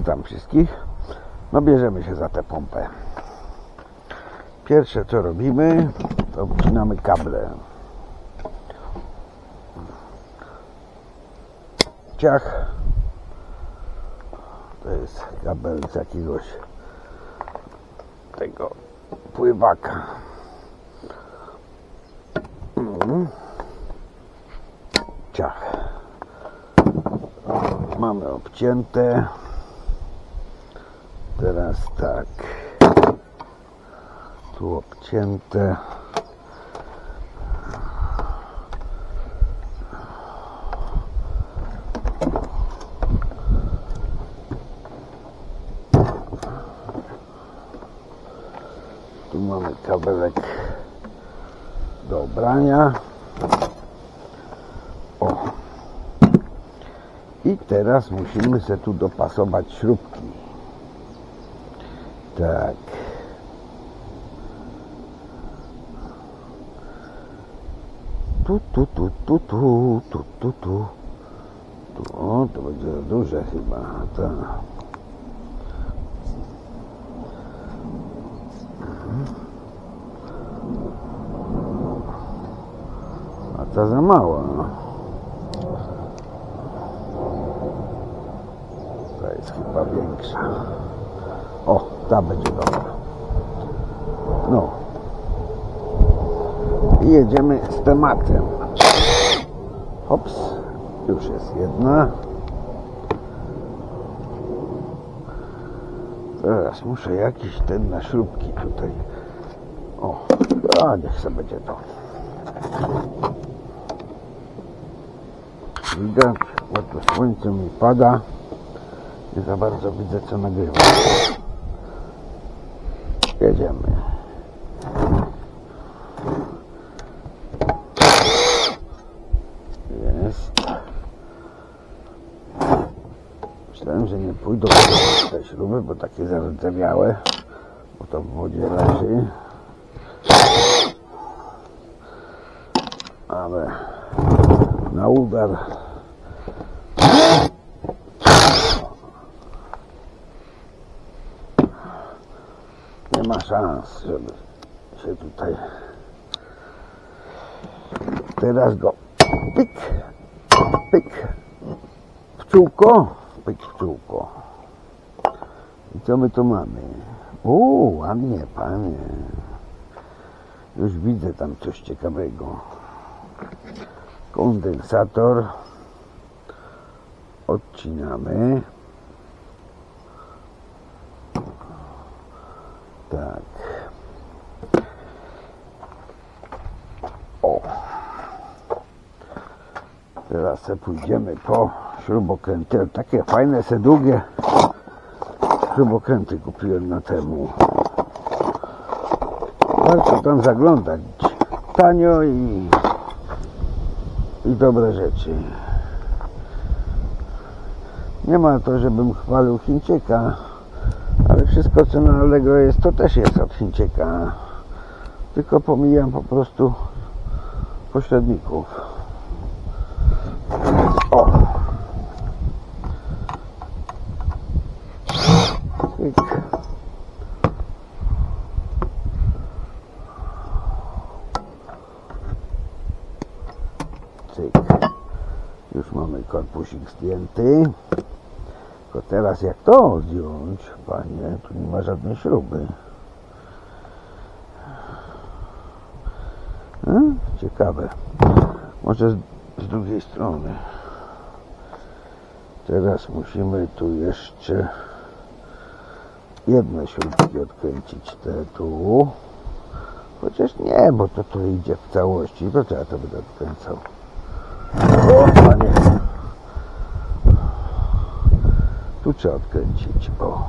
Witam wszystkich. No bierzemy się za tę pompę. Pierwsze co robimy, to wcinamy kable. Ciach. To jest kabel z jakiegoś tego pływaka. Mhm. Ciach. Mamy obcięte. Teraz tak. Tu obcięte. Tu mamy kabelek do obrania. O. I teraz musimy se tu dopasować śrubki. Tak. Tu, tu, tu, tu, tu, tu, tu, tu. Tu, o, to będzie duże chyba. Tak. A ta za mała. Ta jest chyba większa. O, ta będzie dobra. No. I jedziemy z tematem. Hops. Już jest jedna. Teraz muszę jakiś ten na śrubki tutaj. O, a niech sobie będzie to. Widać, bo to słońce mi pada. Nie za bardzo widzę co nagrywa. Jedziemy. Jest. Myślałem, że nie pójdą te śruby, bo takie zardzewiałe, bo to w wodzie leży. Ale na udar nie ma szans, żeby się tutaj teraz go pyk, pyk w pyk w. I co my tu mamy? O, ładnie, panie. Już widzę tam coś ciekawego. Kondensator odcinamy. Tak. O. Teraz pójdziemy po śrubokręty. Takie fajne, se długie śrubokręty kupiłem na temu. Warto tam zaglądać. Tanio i, i dobre rzeczy. Nie ma to, żebym chwalił Chińczyka, ale wszystko co na Allegro jest, to też jest od Chińczyka. Tylko pomijam po prostu pośredników. O! Cyk. Cyk. Już korpusik zdjęty. Tylko teraz jak to zdjąć, panie, tu nie ma żadnej śruby. Hmm? Ciekawe. Może z, z drugiej strony. Teraz musimy tu jeszcze jedne śrubki odkręcić te tu. Chociaż nie, bo to tu idzie w całości. To ja to będę odkręcał? O, panie. Tu trzeba odkręcić, o.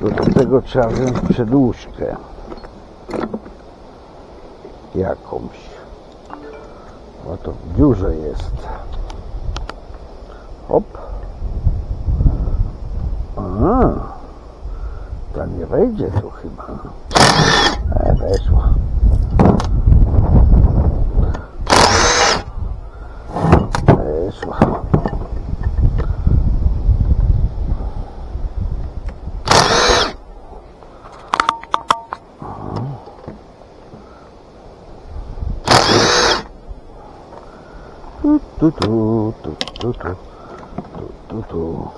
Do tego trzeba wziąć przedłużkę. Jakąś. Bo to w dziurze jest. Hop. A, ta nie wejdzie tu chyba. E. Weszła. Tu, tu, tu, tu, tu, tu, tu, tu.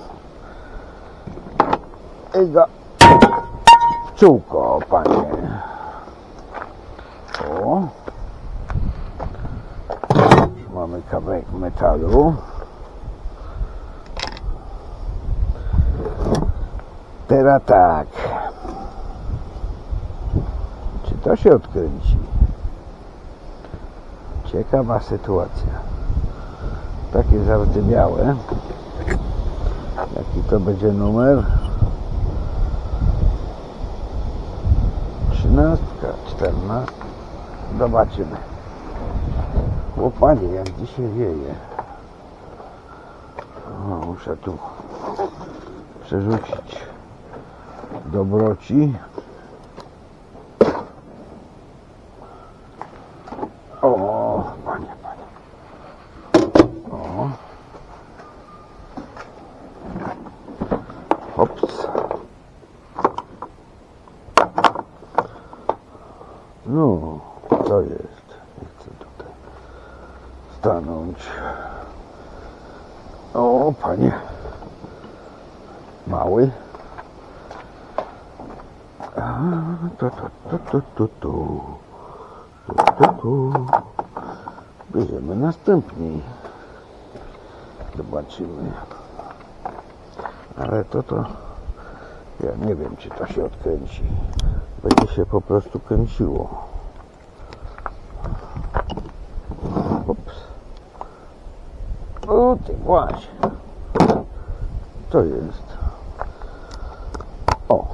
Ega. Pciółko, panie. O. Mamy kawałek metalu. Teraz tak. Czy to się odkręci? Ciekawa sytuacja. Takie zardzewiałe. Jaki to będzie numer? Trzynastka, czternastka. Zobaczymy. O panie, jak dzisiaj wieje. O, muszę tu przerzucić dobroci. O, panie, panie. O. Hops. No, to jest. Nie chcę tutaj stanąć. O, panie. Mały. A, to, to, to, to, to, to. Tu, tu, tu. Bierzemy następniej. Zobaczymy. Ale to to. Ja nie wiem, czy to się odkręci. Będzie się po prostu kręciło. Ups. O ty właśnie. To jest. O.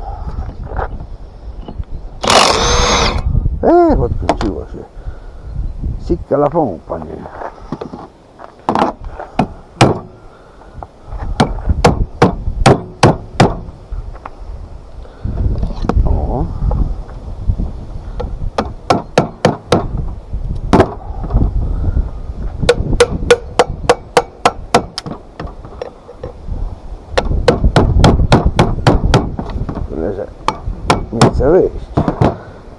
E, odkręciło się. Sikka la fond, panie. O. Tyle, że nie chce wyjść.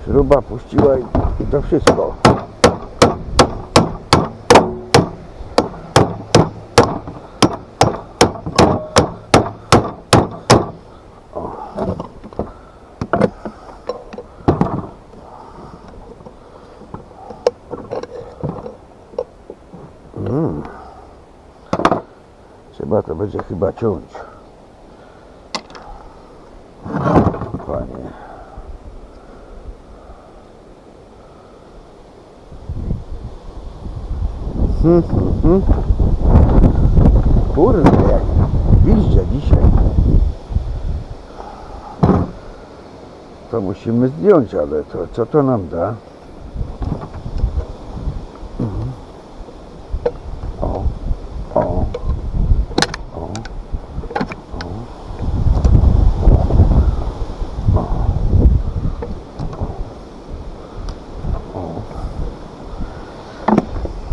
Śruba puściła i, i to wszystko. Mm. Trzeba to będzie chyba ciąć. Panie. Hmm, hmm, hmm. Kurde, jak gwizdzia dzisiaj. To musimy zdjąć, ale to co to nam da?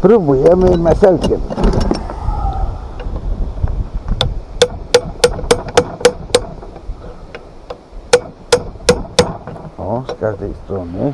Спробуємо масельки. О, с каждой стороны.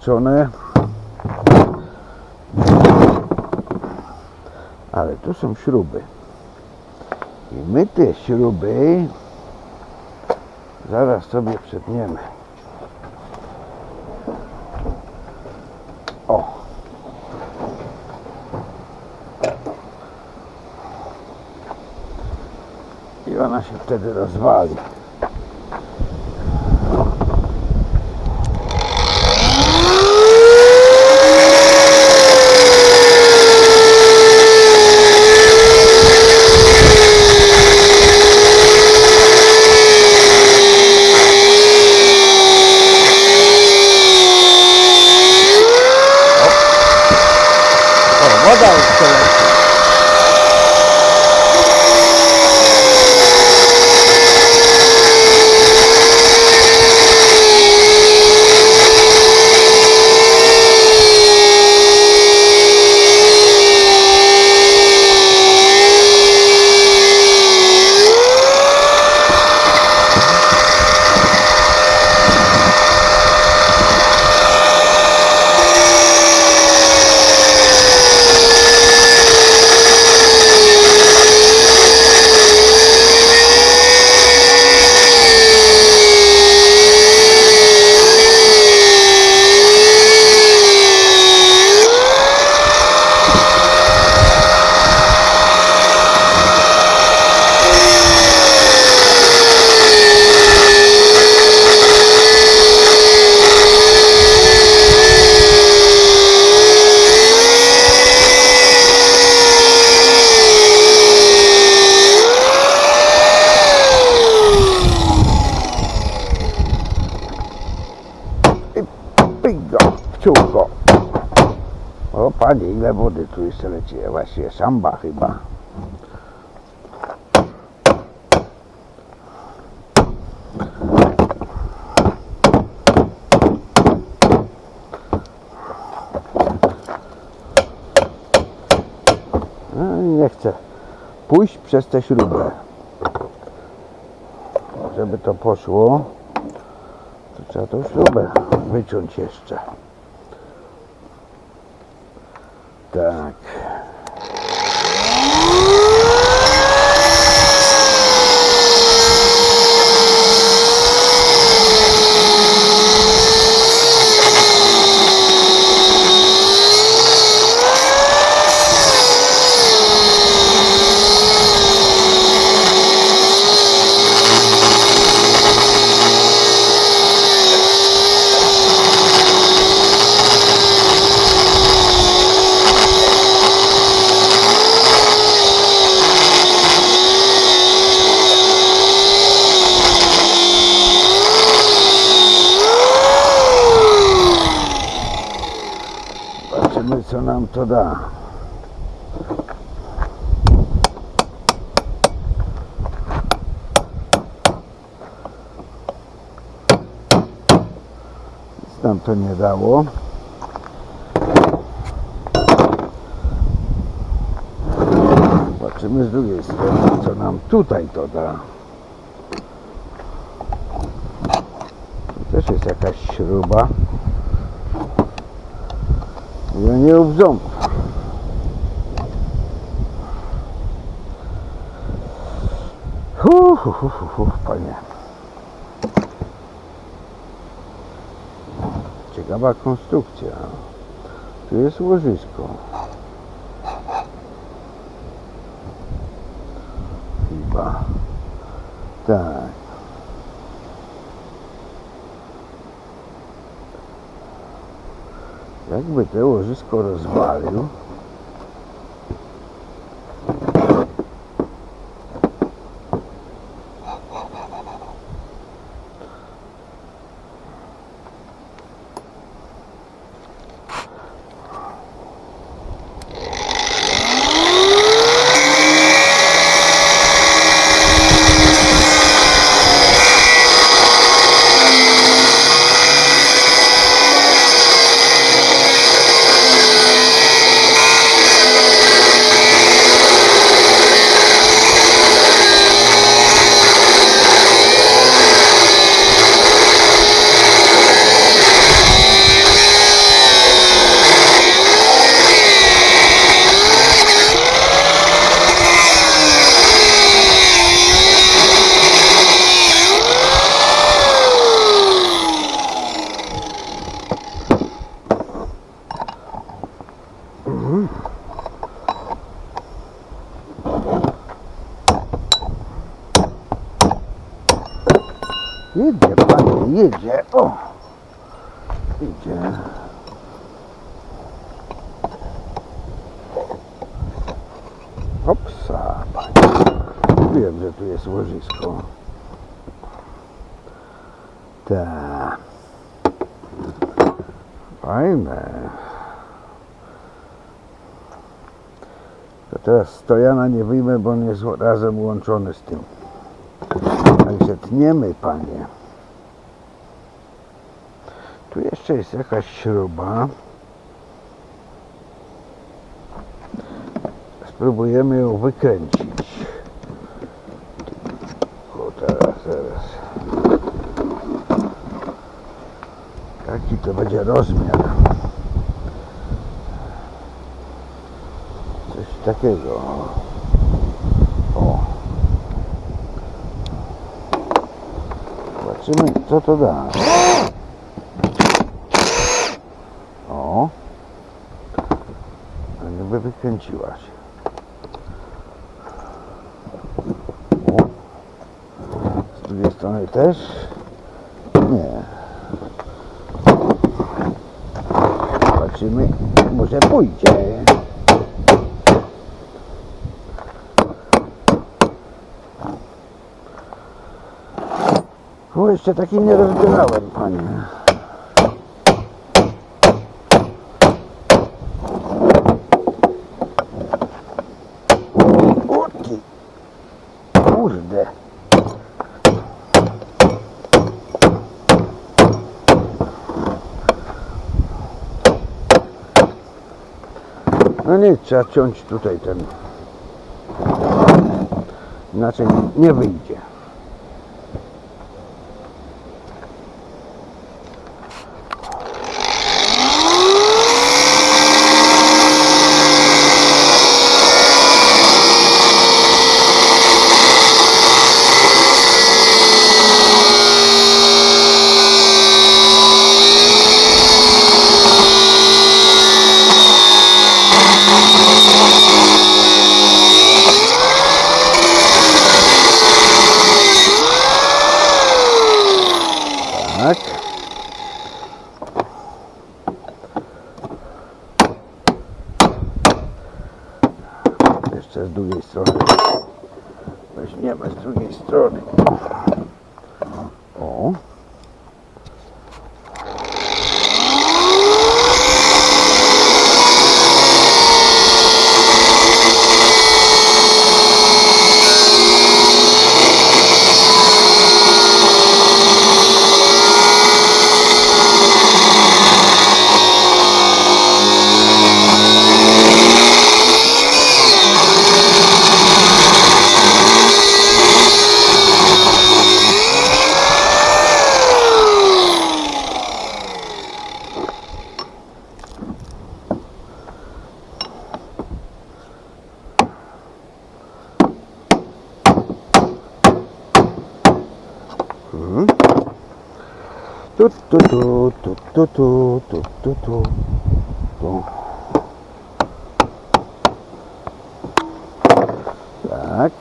Zapieczone. Ale tu są śruby. I my te śruby zaraz sobie przetniemy. O. I ona się wtedy rozwali. Panie, ile wody tu jeszcze leci? Właściwie szamba chyba. No nie chcę pójść przez tę śrubę. Żeby to poszło, to trzeba tą śrubę wyciąć jeszcze. Tak. Zobaczymy co nam to da. Nic nam to nie dało. Zobaczymy z drugiej strony, co nam tutaj to da. Tu też jest jakaś śruba. Ja nie rób ząb. Hu, hu, hu, hu, hu, panie. Ciekawa konstrukcja. Tu jest łożysko. Chyba. Tak. Jakby to łożysko rozwalił. Jedzie, panie, jedzie. O! Panie. Wiem, że tu jest łożysko. Tak. Fajne. To teraz stojana nie wyjmę, bo on jest razem łączony z tym. Także tniemy, panie. Tu jeszcze jest jakaś śruba. Spróbujemy ją wykręcić. O, teraz, teraz. Jaki to będzie rozmiar? Coś takiego. O. Zobaczymy, co to da. O. Jakby wykręciła się. O. Z drugiej strony też. Nie. Zobaczymy, może pójdzie. Bo jeszcze takim nie rozbierałem, panie. Łódki. Kurde. No nie, trzeba ciąć tutaj ten. Inaczej nie wyjdzie. Tu, tu, tu, tu, tu, tu, tu, tu, tu. Tak.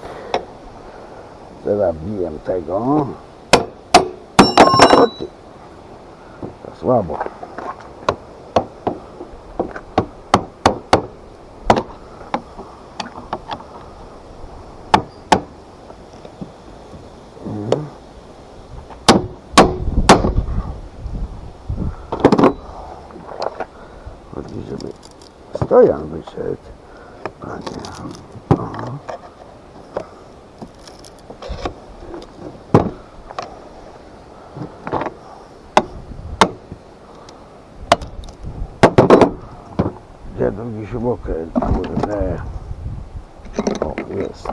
Teraz bijem tego. O ty. To słabo. Ага. Рядом еще мокрое будет, да. О, есть.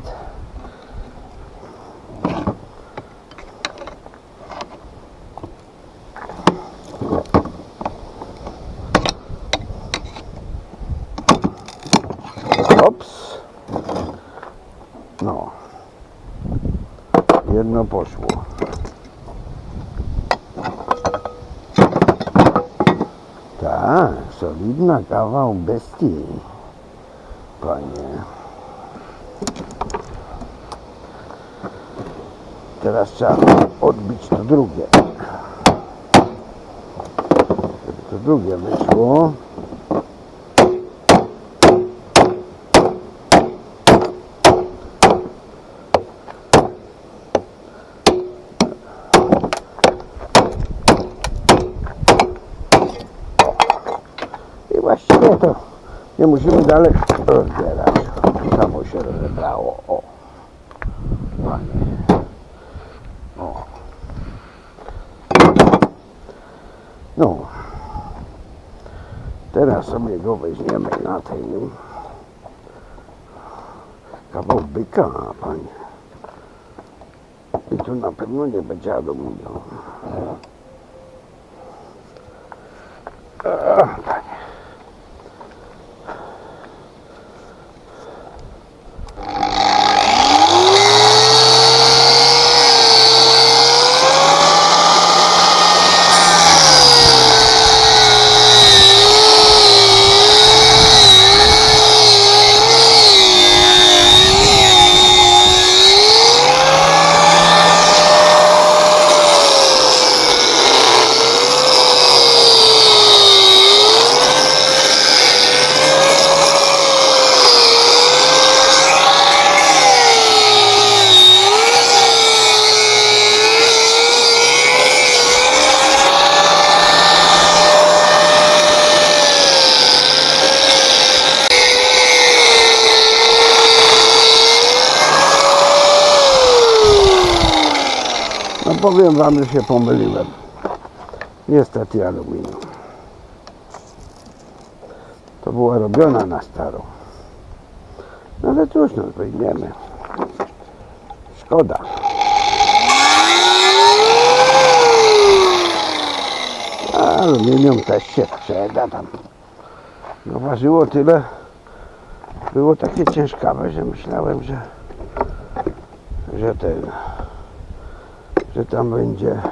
Jedno poszło. Tak, solidna kawał bestii. Panie. Teraz trzeba odbić to drugie. Żeby to drugie wyszło. I właściwie to nie musimy dalej rozbierać. Samo się rozebrało. O. Panie. O. No. Teraz sobie go weźmiemy na tej kawał byka, panie. I tu na pewno nie będzie aluminium. Powiem wam, że się pomyliłem. Niestety aluminium. to była robiona na staro. No ale cóż, no wyjmiemy. Szkoda. Aluminium też się sprzeda tam. No ważyło tyle, było takie ciężkawe, że myślałem, że że ten że tam będzie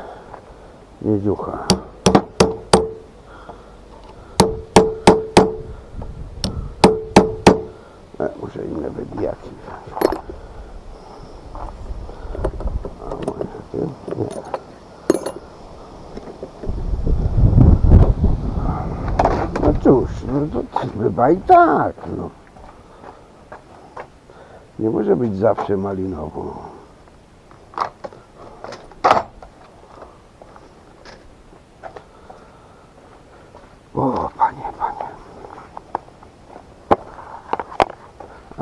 miedziucha. E, muszę inne wybijaki wziąć. No cóż, no to chyba i tak, no. Nie może być zawsze malinowo.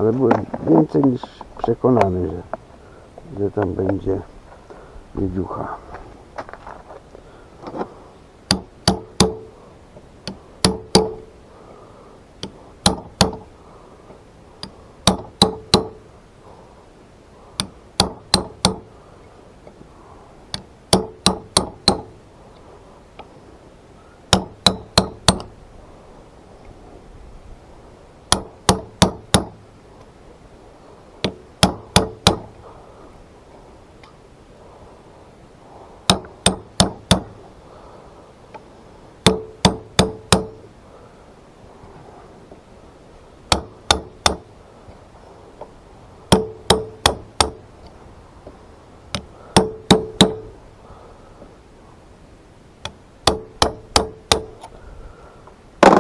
Ale byłem więcej niż przekonany, że, że tam będzie miedziucha.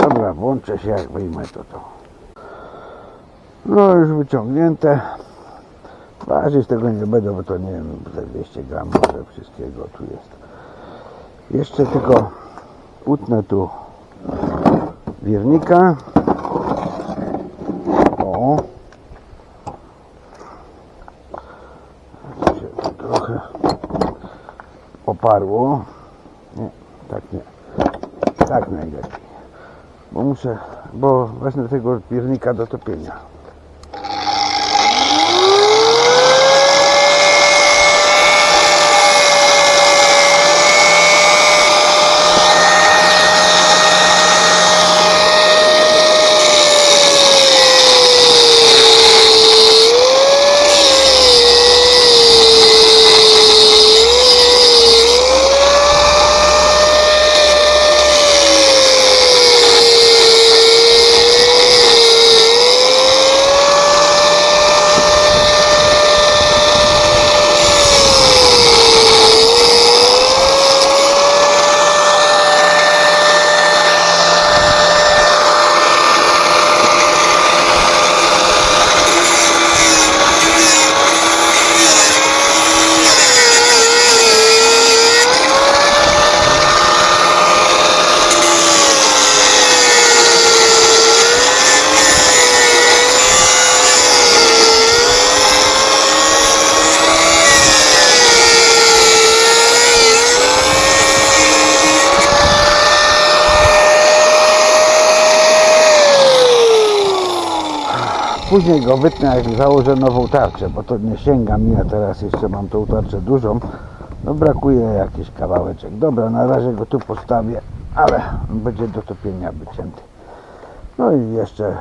Dobra, włączę się jak wyjmę to to. No już wyciągnięte. Ważyć tego nie będę, bo to nie wiem, ze 200 gram może wszystkiego tu jest. Jeszcze tylko utnę tu wirnika. O. Się trochę oparło. Nie, tak nie. Tak najlepiej bo muszę, bo właśnie tego piernika do topienia. Później go wytnę, jak założę nową tarczę, bo to nie sięga mi, a teraz jeszcze mam tą tarczę dużą. No brakuje jakiś kawałeczek. Dobra, na razie go tu postawię, ale będzie do topienia wycięty. No i jeszcze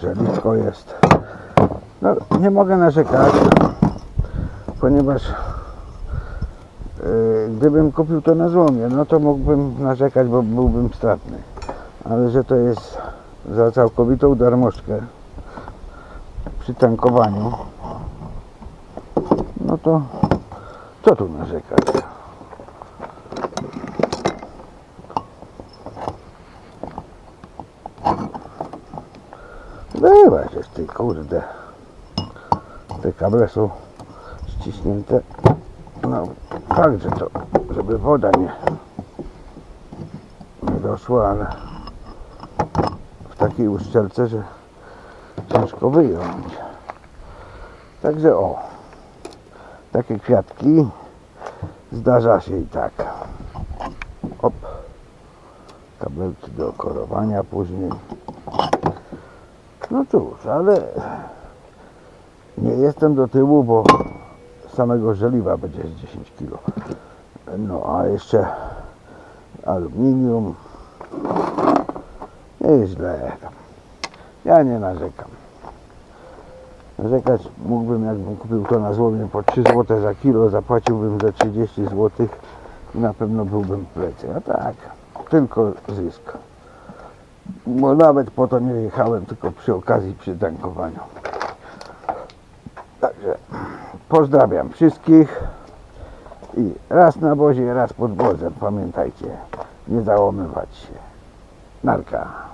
żeliwko jest. No, nie mogę narzekać, ponieważ yy, gdybym kupił to na złomie, no to mógłbym narzekać, bo byłbym stratny. Ale że to jest za całkowitą darmożkę przy tankowaniu, no to co tu narzekać? Była, że ty kurde. Te kable są ściśnięte. No fakt, że to, żeby woda nie, nie doszła, ale w takiej uszczelce, że ciężko wyjąć. Także o, takie kwiatki zdarza się i tak. Op, kabelki do korowania później. No cóż, ale nie jestem do tyłu, bo samego żeliwa będzie z 10 kg. No a jeszcze aluminium. Nie jest źle. tam. Ja nie narzekam. Narzekać mógłbym, jakbym kupił to na złomie po 3 zł za kilo, zapłaciłbym za 30 zł i na pewno byłbym plecy. A tak, tylko zysk. Bo nawet po to nie jechałem, tylko przy okazji przy tankowaniu. Także pozdrawiam wszystkich i raz na wozie, raz pod wozem. Pamiętajcie, nie załamywać się. Narka.